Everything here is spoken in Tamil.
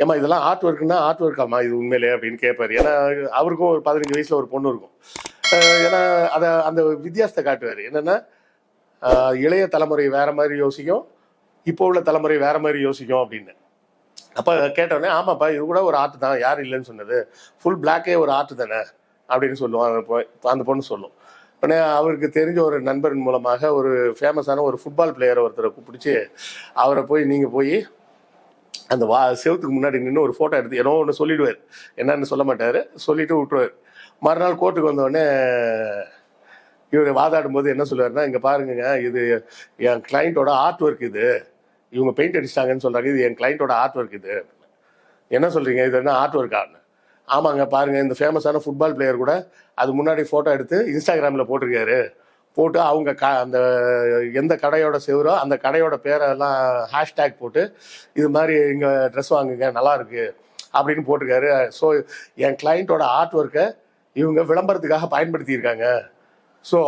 ஏமா இதெல்லாம் ஆர்ட் ஒர்க்குன்னா ஆர்ட் ஒர்க்காமா இது உண்மையிலே அப்படின்னு கேட்பாரு ஏன்னா அவருக்கும் ஒரு பதினஞ்சு வயசுல ஒரு பொண்ணு இருக்கும். ஏன்னா அதை அந்த வித்தியாசத்தை காட்டுவார். என்னன்னா இளைய தலைமுறை வேற மாதிரி யோசிக்கும் இப்போ உள்ள தலைமுறை வேற மாதிரி யோசிக்கும் அப்படின்னு. அப்போ கேட்டோடனே ஆமாப்பா இது கூட ஒரு ஆர்ட் தான் யார் இல்லைன்னு சொன்னது. ஃபுல் பிளாக்கே ஒரு ஆர்ட் தானே அப்படின்னு சொல்லுவோம் அந்த பொண்ணு சொல்லும். உடனே அவருக்கு தெரிஞ்ச ஒரு நண்பரின் மூலமாக ஒரு ஃபேமஸான ஒரு ஃபுட்பால் பிளேயரை ஒருத்தரை பிடிச்சி அவரை போய் நீங்கள் போய் அந்த வா செவத்துக்கு முன்னாடி நின்று ஒரு ஃபோட்டோ எடுத்து ஏதோ ஒன்று சொல்லிடுவார். என்னன்னு சொல்ல மாட்டார். சொல்லிட்டு விட்டுருவார். மறுநாள் கோர்ட்டுக்கு வந்தோடனே இவர் வாதாடும் போது என்ன சொல்லுவாருன்னா இங்கே பாருங்க இது என் கிளைண்ட்டோட ஆர்ட் ஒர்க் இது. இவங்க பெயிண்ட் அடிச்சிட்டாங்கன்னு சொல்கிறாங்க இது என் கிளைண்ட்டோட ஆர்ட் ஒர்க் இது. என்ன சொல்கிறீங்க இது என்ன ஆர்ட் ஒர்க்கான்னு ஆமாங்க பாருங்க இந்த ஃபேமஸான ஃபுட்பால் பிளேயர் கூட அது முன்னாடி ஃபோட்டோ எடுத்து இன்ஸ்டாகிராமில் போட்டிருக்காரு. போட்டு அவங்க க அந்த எந்த கடையோட செவரோ அந்த கடையோட பேரெல்லாம் ஹேஷ்டேக் போட்டு இது மாதிரி இங்கே ட்ரெஸ் வாங்குங்க நல்லாயிருக்கு அப்படின்னு போட்டிருக்காரு. ஸோ என் கிளைண்ட்டோட ஆர்ட் ஒர்க்கை இவங்க விளம்பரத்துக்காக பயன்படுத்தியிருக்காங்க. ஸோ